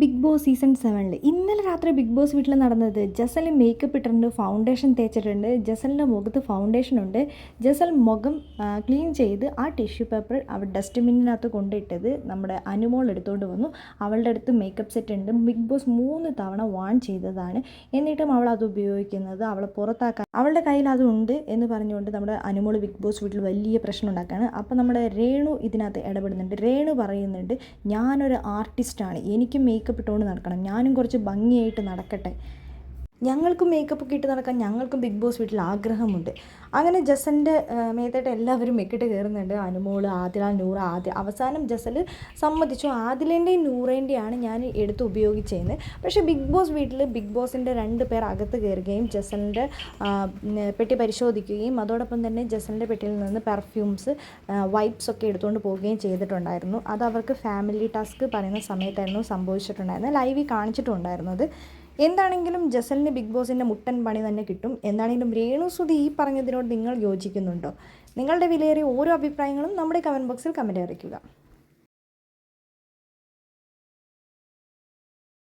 Big boss season സെവനിൽ ഇന്നലെ രാത്രി ബിഗ് ബോസ് വീട്ടിൽ നടന്നത് ജസൽ മേക്കപ്പ് ഇട്ടിട്ടുണ്ട് ഫൗണ്ടേഷൻ തേച്ചിട്ടുണ്ട്. ജസലിന്റെ മുഖത്ത് ഫൗണ്ടേഷൻ ഉണ്ട്. ജസൽ മുഖം ക്ലീൻ ചെയ്ത് ആ ടിഷ്യൂ പേപ്പർ അവർ ഡസ്റ്റ്ബിന്നിനകത്ത് കൊണ്ടിട്ടത് നമ്മുടെ അനുമോൾ എടുത്തുകൊണ്ട് വന്നു. അവളുടെ അടുത്ത് മേക്കപ്പ് സെറ്റ് ഉണ്ട്. ബിഗ് ബോസ് മൂന്ന് തവണ വാൺ ചെയ്തതാണ്. എന്നിട്ടും അവൾ അത് ഉപയോഗിക്കുന്നത്. അവളെ പുറത്താക്കാൻ അവളുടെ കയ്യിൽ അതുണ്ട് എന്ന് പറഞ്ഞുകൊണ്ട് നമ്മുടെ അനുമോൾ ബിഗ് ബോസ് വീട്ടിൽ വലിയ പ്രശ്നം ഉണ്ടാക്കുകയാണ്. അപ്പോൾ നമ്മുടെ രേണു ഇതിനകത്ത് ഇടപെടുന്നുണ്ട്. രേണു പറയുന്നുണ്ട് ഞാനൊരു ആർട്ടിസ്റ്റാണ് എനിക്ക് മേക്കപ്പ് ഇട്ടുകൊണ്ട് നടക്കണം. ഞാനും കുറച്ച് ഭംഗിയായിട്ട് നടക്കട്ടെ. ഞങ്ങൾക്കും മേക്കപ്പ് ഒക്കെ ഇട്ട് നടക്കാൻ ഞങ്ങൾക്കും ബിഗ് ബോസ് വീട്ടിൽ ആഗ്രഹമുണ്ട്. അങ്ങനെ ജസന്റെ മേത്തായിട്ട് എല്ലാവരും മെക്കിട്ട് കയറുന്നുണ്ട് അനുമോൾ ആദില നൂറ ആദ്യ അവസാനം ജസൽ സമ്മതിച്ചു. ആദിലേന്റെയും നൂറേന്റെയാണ് ഞാൻ എടുത്ത് ഉപയോഗിച്ചതെന്ന് പക്ഷേ ബിഗ് ബോസ് വീട്ടിൽ ബിഗ് ബോസിന്റെ രണ്ട് പേർ അകത്ത് കയറുകയും ജസലിന്റെ പെട്ടി പരിശോധിക്കുകയും അതോടൊപ്പം തന്നെ ജസലിന്റെ പെട്ടിയിൽ നിന്ന് പെർഫ്യൂംസ് വൈപ്സ് ഒക്കെ എടുത്തുകൊണ്ട് പോവുകയും ചെയ്തിട്ടുണ്ടായിരുന്നു. അത് അവർക്ക് ഫാമിലി ടാസ്ക് പറയുന്ന സമയത്തായിരുന്നു സംഭവിച്ചിട്ടുണ്ടായിരുന്നത്. ലൈവിൽ കാണിച്ചിട്ടുണ്ടായിരുന്നത്. എന്താണെങ്കിലും ജസലിന് ബിഗ് ബോസിന്റെ മുട്ടൻ പണി തന്നെ കിട്ടും. എന്താണെങ്കിലും രേണുസുതി ഈ പറഞ്ഞതിനോട് നിങ്ങൾ യോജിക്കുന്നുണ്ടോ? നിങ്ങളുടെ വിലയേറിയ ഓരോ അഭിപ്രായങ്ങളും നമ്മുടെ കമന്റ് ബോക്സിൽ കമന്റ് അറിയിക്കുക.